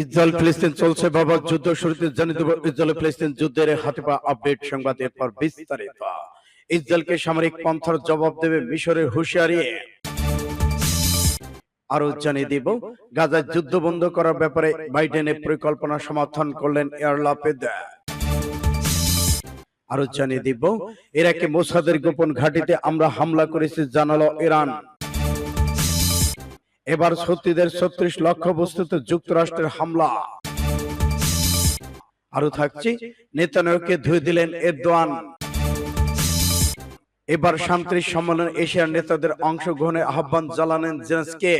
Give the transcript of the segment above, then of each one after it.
Israel ফিলিস্তিন চলছে বাবা যুদ্ধ শুরুতে জানিয়ে দেব ইসরায়েল ফিলিস্তিন যুদ্ধের হাতে পা আপডেট সংবাদ এরপর বিস্তারিত। ইসরায়েলকে সামরিক পন্থার জবাব দেবে মিশরের হুঁশিয়ারি। আরও জানিয়ে দিব, গাজায় যুদ্ধ বন্ধ করার ব্যাপারে বাইডেনের পরিকল্পনা সমর্থন করলেন এয়ারলাপেদ আরও জানিয়ে দিব, ইরাকে মোসাদের গোপন ঘাঁটিতে আমরা হামলা করেছি, জানালো ইরান। এবার সত্যিদের ছত্রিশ লক্ষ বস্তুতে যুক্তরাষ্ট্রের হামলা। আরও থাকছে নেতানিয়াহুকে ধুয়ে দিলেন এরদোয়ান। এবার শান্তি সম্মেলন এশিয়ার নেতাদের অংশগ্রহণে আহ্বান জানালেন জেলেন্সকে।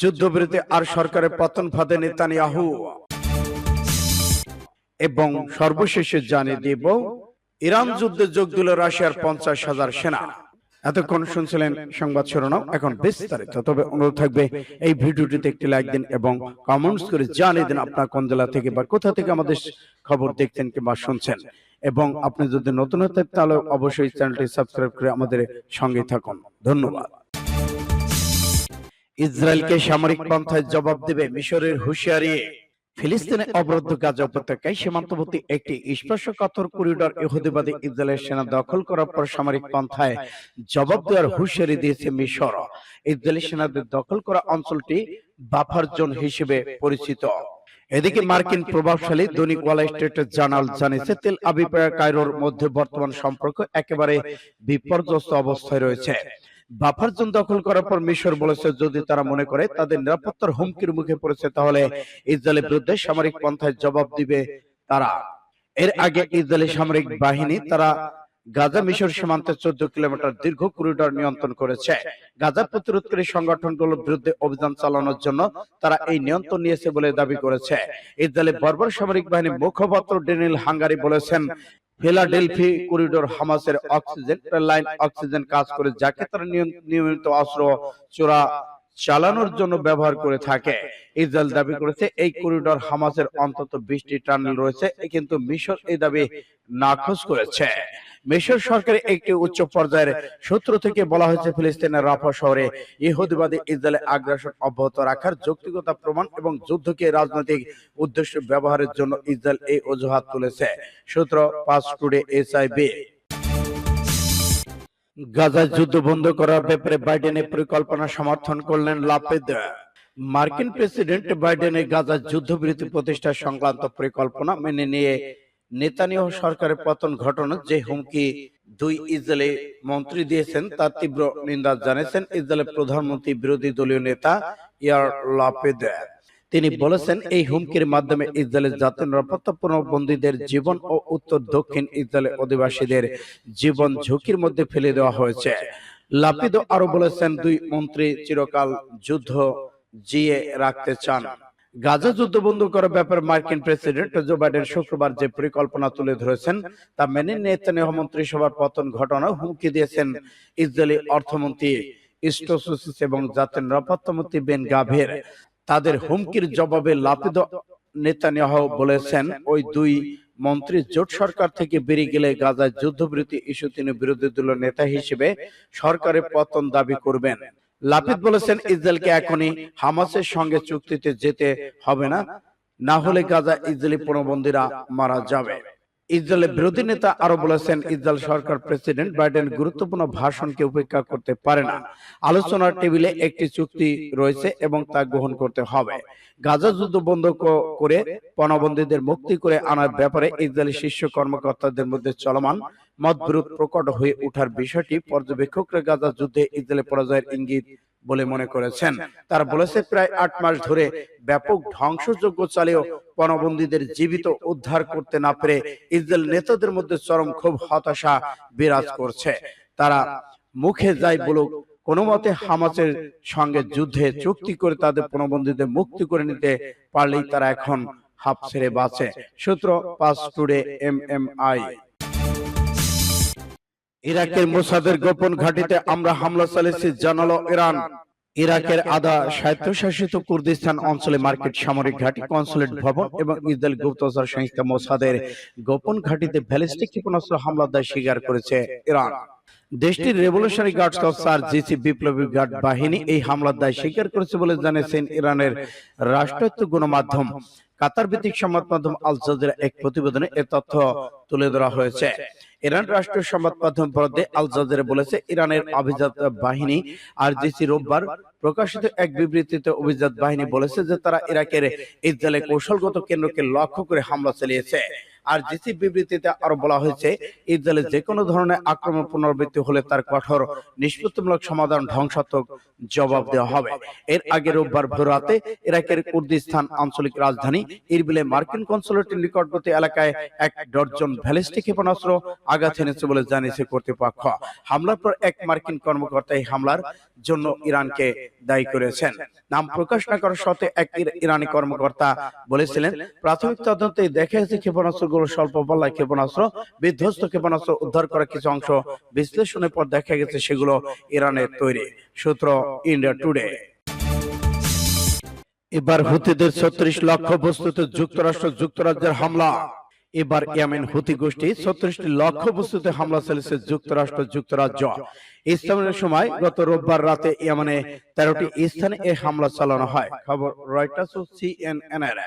যুদ্ধবিরতি আর সরকারের পতন ফাঁদে নেতানিয়াহু। এবং সর্বশেষে জানিয়ে দিব ইরান যুদ্ধে যোগ দিল রাশিয়ার পঞ্চাশ হাজার সেনা। এতক্ষণ শুনছিলেন সংবাদ শিরোনাম এখন বিস্তারিত। তবে অনুরোধ থাকবে এই ভিডিওটিতে একটি লাইক দিন এবং কমেন্টস করে জানিয়ে দিন আপনার কোন জেলা থেকে বা কোথা থেকে আমাদের খবর দেখছেন কিংবা শুনছেন। এবং আপনি যদি নতুন হতে তাহলে অবশ্যই চ্যানেলটি সাবস্ক্রাইব করে আমাদের সঙ্গে থাকুন। ধন্যবাদ। ইসরায়েলকে সামরিক পন্থায় জবাব দেবে মিশরের হুঁশিয়ারি। ফিলিস্তিনে অবরুদ্ধ গাজা উপত্যকায় সীমান্তবর্তী একটি স্পর্শকাতর করিডর ইহুদিবাদী ইসরায়েলের সেনা দখল করার পর সামরিক পন্থায় জবাব দেওয়ার হুঁশিয়ারি দিয়েছে মিশর। ইসরায়েলি সেনাদের দখল করা অঞ্চলটি বাফার জোন হিসেবে পরিচিত। এদিকে মার্কিন প্রভাবশালী দৈনিক ওয়াল স্ট্রিট জার্নাল জানিয়েছে তেল আবিব কায়রোর মধ্যে বর্তমান সম্পর্ক একেবারে বিপর্যস্ত অবস্থায় রয়েছে। বাফার জোন দখল করার পর মিশর বলেছে, যদি তারা মনে করে তাদের নিরাপত্তার হুমকির মুখে পড়েছে, তাহলে ইসরায়েলের বিরুদ্ধে সামরিক পন্থায় জবাব দিবে তারা। এর আগে ইসরায়েলি সামরিক বাহিনী তারা গাজা মিশর সীমান্তে চোদ্দ কিলোমিটার দীর্ঘ করিডর নিয়ন্ত্রণ করেছে। গাজা প্রতিরোধকারী সংগঠনগুলোর বিরুদ্ধে অভিযান চালানোর জন্য তারা এই নিয়ন্ত্রণ নিয়েছে বলে দাবি করেছে। ইসরায়েলের বর্বর সামরিক বাহিনী মুখপাত্র ডেনিল হাঙ্গারি বলেছেন ফিলাডেলফি করিডোর হামাসের অক্সিজেন লাইন অক্সিজেন কাজ করে যাকে তারা নিয়মিত অস্ত্র চোরা চালানোর জন্য ব্যবহার করে থাকে। ইসরায়েল দাবি করেছে এই করিডোর হামাসের অন্তত বিশটি টানেল রয়েছে কিন্তু মিশর এই দাবি নাকচ করেছে। মিশর সরকারের একটি উচ্চ পর্যায়ের সূত্র থেকে বলা হয়েছে ফিলিস্তিনের রাফা শহরে ইহুদিবাদী ইসরায়েলের আগ্রাসন অব্যাহত রাখার যৌক্তিকতা প্রমাণ এবং যুদ্ধকে রাজনৈতিক উদ্দেশ্য ব্যবহারের জন্য ইসরায়েল এই অজুহাত তুলেছে। সূত্র পাঁচ টুডে এসআইবি। গাজায় যুদ্ধ বন্ধ করার ব্যাপারে বাইডেনের পরিকল্পনা সমর্থন করলেন লাপেদ। মার্কিন প্রেসিডেন্ট বাইডেনের গাজার যুদ্ধবিরতি প্রতিষ্ঠা সংক্রান্ত পরিকল্পনা মেনে নিয়ে নেতানিয়াহু সরকারের পতন ঘটানোর যে হুমকি দুই ইসরায়েলি মন্ত্রী দিয়েছেন, তার তীব্র নিন্দা জানিয়েছেন ইসরায়েলের প্রধানমন্ত্রী বিরোধী দলীয় নেতা ইয়ার লাপেদ। তিনি বলেছেন এই হুমকির মাধ্যমে ইসরায়েলের জাতীয় নিরাপত্তা বন্দীদের জীবন ও উত্তর দক্ষিণ ইসরায়েলের অধিবাসীদের জীবন ঝুঁকির মধ্যে ফেলে দেওয়া হয়েছে। লাপিদ আরও বলেছেন দুই মন্ত্রী চিরকাল যুদ্ধ জিয়ে রাখতে চান। গাজা যুদ্ধ বন্ধ করার ব্যাপারে মার্কিন প্রেসিডেন্ট জো বাইডেন শুক্রবার যে পরিকল্পনা তুলে ধরেছেন তা মেনে নেতানিয়াহু মন্ত্রিসভার পতন ঘটনা হুমকি দিয়েছেন ইসরায়েলি অর্থমন্ত্রী ইস্টোসিস এবং জাতীয় নিরাপত্তা মন্ত্রী বেন গাভের। তাদের হুমকির জবাবে লাপিদ নেতানিয়াহু বলেছেন ওই দুই মন্ত্রী জোট সরকার থেকে বেরিয়ে গেলে গাজায় যুদ্ধবিরতি ইস্যু তিনি বিরোধী দল নেতা হিসেবে সরকারের পতন দাবি করবেন। লাপিদ বলেছেন ইসরায়েলকে এখনই হামাসের সঙ্গে চুক্তিতে যেতে হবে না। না। হলে গাজা ইসরায়েলি পণবন্দীরা মারা যাবে। ইসরায়েলের বিরোধী নেতা আরও বলেছেন, ইসরায়েল সরকার প্রেসিডেন্ট বাইডেন গুরুত্বপূর্ণ ভাষণকে উপেক্ষা করতে পারে না। আলোচনার টেবিলে একটি চুক্তি রয়েছে এবং তা গ্রহণ করতে হবে। গাজা যুদ্ধ বন্ধ করে পণবন্দীদের মুক্তি করে আনার ব্যাপারে ইসরায়েলি শীর্ষ কর্মকর্তাদের মধ্যে চলমান মতবিরোধ প্রকট হয়ে ওঠার বিষয়টি পর্যবেক্ষকরা গাজা যুদ্ধে ইসরায়েলের পরাজয়ের ইঙ্গিত বলে মনে করেছেন। তারা বলেছে প্রায় আট মাস ধরে ব্যাপক ধ্বংসযজ্ঞ চালিয়েও পণবন্দীদের জীবিত উদ্ধার করতে না পেরে ইসরায়েল নেতাদের মধ্যে চরম খুব হতাশা বিরাজ করছে। তারা মুখে যাই বলুক কোনো মতে হামাসের সঙ্গে যুদ্ধে চুক্তি করে তাদের পণবন্দীদের মুক্তি করে নিতে পারলেই তারা এখন হাফ ছেড়ে বাঁচে। সূত্র পাঁচ টুডে এম এম আই। ইরাকের মোসাদের গোপন ঘাঁটিতে আমরা হামলা চালিয়েছি জানালো ইরান ইরাকের আধা স্বায়ত্তশাসিত কুর্দিস্তান অঞ্চলে মার্কেট সামরিক ঘাঁটি কনসুলেট ভবন এবং ইসরায়েল গুপ্তচর সংস্থা মোসাদের গোপন ঘাঁটিতে ব্যালিস্টিক ক্ষেপণাস্ত্র হামলার দায় স্বীকার করেছে ইরান। দেশটির রেভলিউশনারি গার্ডস অফ সার জিসি বিপ্লবী গার্ড বাহিনী এই হামলার দায় স্বীকার করেছে বলে জানিয়েছেন ইরানের রাষ্ট্রায়ত্ত গণমাধ্যম। কাতার ভিত্তিক সংবাদ মাধ্যম আল জাজিরা এক প্রতিবেদনে এ তথ্য তুলে ধরা হয়েছে। ইরান রাষ্ট্রীয় সংবাদ মাধ্যম পর্দে আল জাজিরা বলেছে ইরানের অভিজাত বাহিনী আর জিসি রোববার প্রকাশিত এক বিবৃতিতে অভিজাত বাহিনী বলেছে যে তারা ইরাকের ইসরায়েলের কৌশলগত কেন্দ্রকে লক্ষ্য করে হামলা চালিয়েছে। আর জিসি বিবৃতিতে আরও বলা হয়েছে, ইসরায়েলের যে কোনো ধরনের আক্রমণ পুনরাবৃত্তি হলে তার কঠোর, নিষ্পত্তিমূলক সমাধান ধ্বংসাত্মক জবাব দেওয়া হবে। এর আগে রোববার ভোর রাতে ইরাকের কুর্দিস্তান আঞ্চলিক রাজধানী ইরবিলে মার্কিন কনসুলেটের নিকটবর্তী এলাকায় এক ডজন ব্যালিস্টিক ক্ষেপণাস্ত্র আঘাত এনেছে বলে জানিয়েছে কর্তৃপক্ষ। হামলার পর এক মার্কিন কর্মকর্তা এই হামলার জন্য ইরানকে দায়ী করেছেন। নাম প্রকাশ না করার সত্ত্বে এক ইরানি কর্মকর্তা বলেছিলেন, প্রাথমিক তদন্তে দেখা গেছে ক্ষেপণাস্ত্রগুলো স্বল্প পাল্লায় ক্ষেপণাস্ত্র, বিধ্বস্ত ক্ষেপণাস্ত্র উদ্ধার করা কিছু অংশ বিশ্লেষণের পর দেখা গেছে সেগুলো ইরানের তৈরি। সূত্র ইন্ডিয়া টুডে। এবার হুতিদের ছত্রিশ লক্ষ বস্তুতে যুক্তরাষ্ট্র, যুক্তরাজ্যের হামলা। এবার ইয়ামেন হুতি গোষ্ঠী ছত্রিশটি লক্ষ বস্তুতে হামলা চালিয়েছে যুক্তরাষ্ট্র, যুক্তরাজ্য। ইসলামের সময় গত রোববার রাতে ইয়ামানে তেরোটি স্থানে এই হামলা চালানো হয়। খবর রয়টার্স ও সিএনএন এর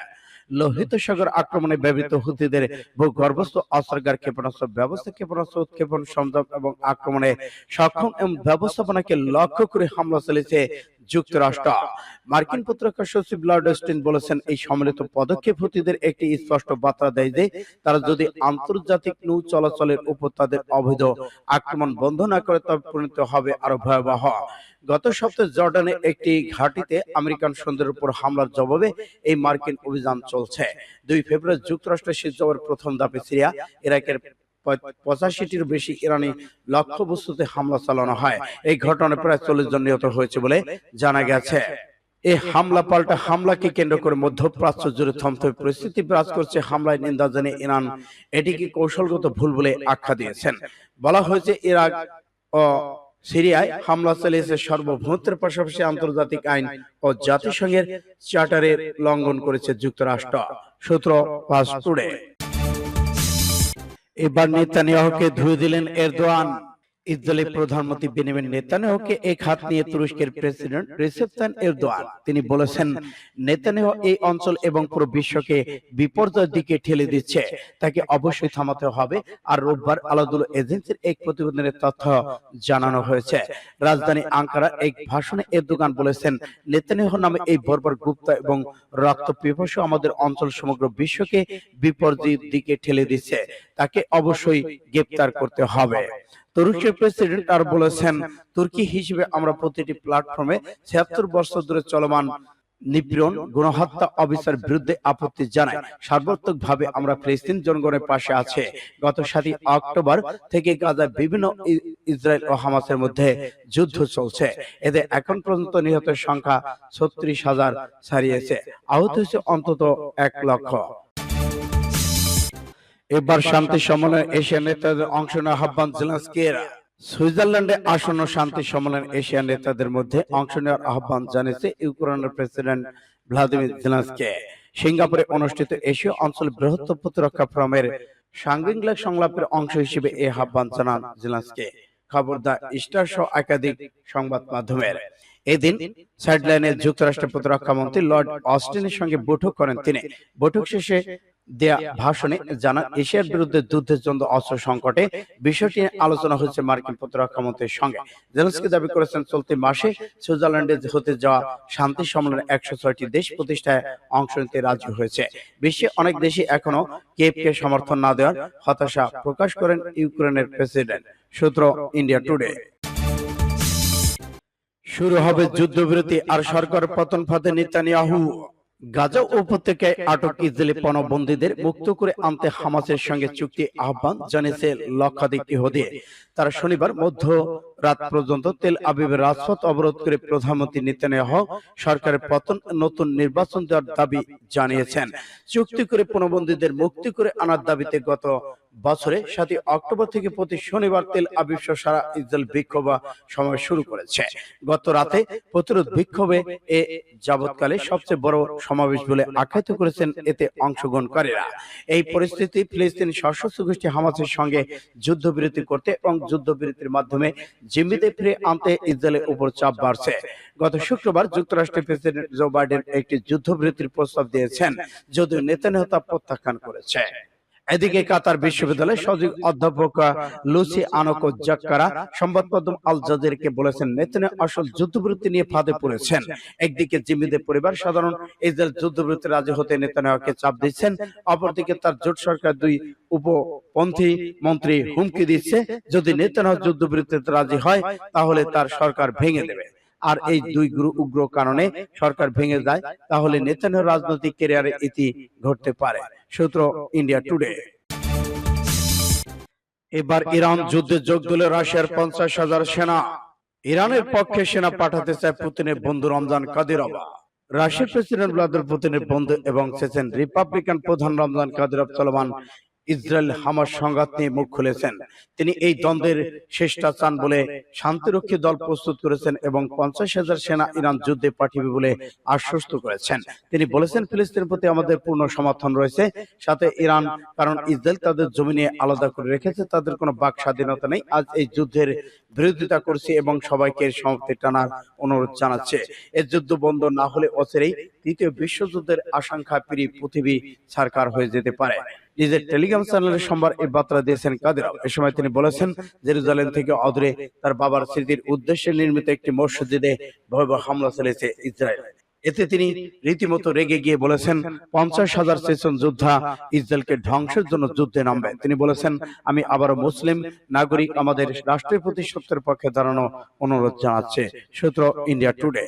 লোহিত সাগর আক্রমণে ব্যবহৃত হুতিদের ভূগর্ভস্থ অস্ত্রাগার ক্ষেপণাস্ত্র ব্যবস্থা, ক্ষেপণাস্ত্র উৎক্ষেপণ সংযম এবং আক্রমণে সক্ষম এবং ব্যবস্থাপনাকে লক্ষ্য করে হামলা চালিয়েছে যুক্তরাষ্ট্র। মার্কিন প্রতিরক্ষা সচিব লর্ড অস্টিন বলেছেন এই সম্মিলিত পদক্ষেপ হুতিদের একটি স্পষ্ট বার্তা দেয় যে তারা যদি আন্তর্জাতিক নৌ চলাচলের উপর তাদের অবৈধ আক্রমণ বন্ধ না করে তবে পরিণত হবে আরও ভয়াবহ। গত সপ্তাহে জর্ডানে একটি ঘাঁটিতে আমেরিকান সৈন্যদের উপর হামলার জবাবে এই মার্কিন অভিযান চলছে। দুই ফেব্রুয়ারি যুক্তরাষ্ট্রের জবাবের প্রথম ধাপে সিরিয়া ইরাকের পঁচাশিটির বেশি ইরানি লক্ষ্য বস্তুতে হামলা চালানো হয়। এই ঘটনায় প্রায় চল্লিশ জন নিহত হয়েছে বলে জানা গেছে। এই হামলা পাল্টা হামলাকে কেন্দ্র করে মধ্যপ্রাচ্য জুড়ে থমথমে পরিস্থিতি বিরাজ করছে। হামলায় নিন্দা জানিয়ে ইরান এটিকে কৌশলগত ভুল বলে আখ্যা দিয়েছেন। বলা হয়েছে, ইরাক ও সিরিয়ায় হামলা চালিয়েছে সার্বভৌমত্বের পাশাপাশি আন্তর্জাতিক আইন ও জাতিসংঘের চার্টারের লঙ্ঘন করেছে যুক্তরাষ্ট্র। সূত্র ফাস্ট টুডে। এবার নেতানিয়াহুকে ধুয়ে দিলেন এরদোয়ান। ইসরায়েলি প্রধানমন্ত্রী বেনিয়ামিন নেতানিয়াহুকে এক হাত নিয়ে তুরস্কের প্রেসিডেন্ট রিসেপ তাইয়িপ এরদোয়ান, তিনি বলেছেন, নেতানিয়াহু এই অঞ্চল এবং পুরো বিশ্বকে বিপর্যয়ের দিকে ঠেলে দিচ্ছে, তাকে অবশ্যই থামাতে হবে, আর রোববার আলাদুল এজেন্সির এক প্রতিবেদনের তথ্য জানানো হয়েছে। রাজধানী আঙ্কারা এক ভাষণে এরদোগান বলেছেন, নেতানিয়াহু নামে এই বর্বর গুপ্ত এবং রক্ত পিপাসু আমাদের অঞ্চল সমগ্র বিশ্বকে বিপর্যয়ের দিকে ঠেলে দিচ্ছে, তাকে অবশ্যই গ্রেপ্তার করতে হবে। তুরস্কের প্রেসিডেন্ট আর বলেছেন তুর্কি হিসেবে আমরা প্রতিটি প্ল্যাটফর্মে ছিয়াত্তর বছর ধরে চলমান নিপীড়ন গণহত্যা অবিচার বিরুদ্ধে আপত্তি জানাই সার্বত্রিক ভাবে আমরা ফিলিস্তিন জনগণের পাশে আছে। গত সাতই অক্টোবর থেকে গাজায় বিভিন্ন ইসরায়েল ও হামাসের মধ্যে যুদ্ধ চলছে। এতে এখন পর্যন্ত নিহতের সংখ্যা ছত্রিশ হাজার ছাড়িয়েছে। আহত হয়েছে অন্তত এক লক্ষ। এবার শান্তি সম্মেলনে এশিয়া নেতাদের অংশ নেওয়ার আহ্বান জেলেনস্কির সুইজারল্যান্ডে আসন্ন শান্তি সম্মেলন এশিয়া নেতাদের মধ্যে অংশ নেওয়ার আহ্বান জানিয়েছে ইউক্রেনের প্রেসিডেন্ট ভ্লাদিমির জেলেনস্কি সিঙ্গাপুরে অনুষ্ঠিত এশীয় অঞ্চল বৃহত্তর প্রতিরক্ষা ফোরামের সাংগিংলা সংলাপের অংশ হিসেবে এই আহ্বান জানান জেলেনস্কি খবর দা স্টার সহ একাধিক সংবাদ মাধ্যমের। এদিন সাইডলাইনে যুক্তরাষ্ট্রের প্রতিরক্ষা মন্ত্রী লর্ড অস্টিনের সঙ্গে বৈঠক করেন তিনি। বৈঠক শেষে দেয়া ভাষণে জানান এশিয়ার বিরুদ্ধে যুদ্ধের জন্য অস্ত্র সংকটে বিষয়টি আলোচনা হয়েছে মার্কিন প্রতিরক্ষা মন্ত্রীর সঙ্গে। জেলেন্সকি দাবি করেছেন চলতি মাসে সুইজারল্যান্ডে হতে যাওয়া শান্তি সম্মেলনে একশো ছয়টি দেশ প্রতিষ্ঠায় অংশ নিতে রাজি হয়েছে। বিশ্বে অনেক দেশই এখনও কেপকে সমর্থন না দেওয়ার হতাশা প্রকাশ করেন ইউক্রেনের প্রেসিডেন্ট। সূত্র ইন্ডিয়া টুডে। শুরু হবে যুদ্ধবিরতি আর সরকার পতন ফাঁদে নেতানিয়াহু। গাজা উপত্যকায় আটক ইসরায়েলি পণবন্দীদের মুক্ত করে আনতে হামাসের সঙ্গে চুক্তি আহ্বান জানিয়েছে লক্ষাধিক ইহুদি। তারা শনিবার মধ্য রাত পর্যন্ত তেল আবিবের রাজপথ অবরোধ করে প্রধানমন্ত্রী নেতানিয়াহু সরকারের পতন নতুন নির্বাচন দেওয়ার দাবি জানিয়েছেন। চুক্তি করে পণবন্দীদের মুক্তি করে আনার দাবিতে গত বছরে সাতই অক্টোবর থেকে প্রতি শনিবার তেল আবিব সারা ইসরায়েল বিক্ষোভ সমাবেশ শুরু করেছে। গত রাতে প্রতিরোধ বিক্ষোভে এ যাবৎকালে সবচেয়ে বড় সমাবেশ বলে আখ্যায়িত করেছেন এতে অংশগ্রহণকারীরা। এই পরিস্থিতি ফিলিস্তিন সশস্ত্র গোষ্ঠী হামাসের সঙ্গে যুদ্ধবিরতি করতে এবং যুদ্ধবিরতির মাধ্যমে জিম্মিতে ফিরে আনতে ইসরায়েলের উপর চাপ বাড়ছে। গত শুক্রবার যুক্তরাষ্ট্রের প্রেসিডেন্ট জো বাইডেন একটি যুদ্ধবিরতির প্রস্তাব দিয়েছেন যদিও নেতানিয়াহু তা প্রত্যাখ্যান করেছে। এদিকে কাতার বিশ্ববিদ্যালয়ের সহযোগী অধ্যাপক লুসি আনকো জাক্কারা সংবাদ মাধ্যম আল জাজিরকে বলেছেন নেতানিয়াহু আসল যুদ্ধবিরতি নিয়ে ফাঁদে পড়েছেন। একদিকে জিম্মিদের পরিবার সাধারণ ইসরায়েল যুদ্ধবিরতি রাজি হতে নেতানিয়াহুকে চাপ দিচ্ছেন অপরদিকে তার জোট সরকার দুই উপপন্থী মন্ত্রী হুমকি দিচ্ছে যদি নেতানিয়াহু যুদ্ধবিরতিতে রাজি হয় তাহলে তার সরকার ভেঙে দেবে। আর এই দুই গুরু উগ্র কারণে সরকার ভেঙে যায় তাহলে নেতানিয়াহু রাজনৈতিক ক্যারিয়ারে ইতি ঘটতে পারে। সূত্র ইন্ডিয়া টুডে এবার ইরান যুদ্ধে যোগ দিল রাশিয়ার পঞ্চাশ হাজার সেনা। ইরানের পক্ষে সেনা পাঠাতে চায় পুতিনের বন্ধু রমজান কাদিরবা রাশিয়ার প্রেসিডেন্ট ভ্লাদিমির পুতিনের বন্ধু এবং চেচেন রিপাবলিকান প্রধান রমজান কাদিরব চলমান ইসরায়েল হামাস সংঘাত নিয়ে মুখ খুলেছেন। তিনি এই দ্বন্দ্বের শেষটা চান বলে শান্তিরক্ষী দল প্রস্তুত করেছেন এবং পঞ্চাশ হাজার সেনা ইরান যুদ্ধে পাঠিয়ে বলে আশ্বস্ত করেছেন। তিনি বলেছেন ফিলিস্তিনের প্রতি আমাদের পূর্ণ সমর্থন রয়েছে সাথে ইরান কারণ ইসরায়েল তাদের জমি নিয়ে আলাদা করে রেখেছে তাদের কোনো বাক স্বাধীনতা নেই। আজ এই যুদ্ধের বিরোধিতা করছে এবং সবাইকে সমাপ্তি টানার অনুরোধ জানাচ্ছে। এর যুদ্ধ বন্ধ না হলে অচিরেই তৃতীয় বিশ্বযুদ্ধের আশঙ্কা পিড়ি পৃথিবী ছারকার হয়ে যেতে পারে। নিজের টেলিগ্রাম চ্যানেলে সোমবার এই বার্তা দিয়েছেন কাদের। এ সময় তিনি বলেছেন, জেরুজালেম থেকে অদূরে তার বাবার স্মৃতির উদ্দেশ্যে নির্মিত একটি মসজিদে ভয়াবহ হামলা চালিয়েছে ইসরায়েল। এতে তিনি রীতিমতো রেগে গিয়ে বলেছেন, পঞ্চাশ হাজার সেশন যোদ্ধা ইসরায়েলকে ধ্বংসের জন্য যুদ্ধে নামবে তিনি বলেছেন, আমি আবারও মুসলিম নাগরিক আমাদের রাষ্ট্রের প্রতি সত্যের পক্ষে দাঁড়ানো অনুরোধ জানাচ্ছে। সূত্র ইন্ডিয়া টুডে।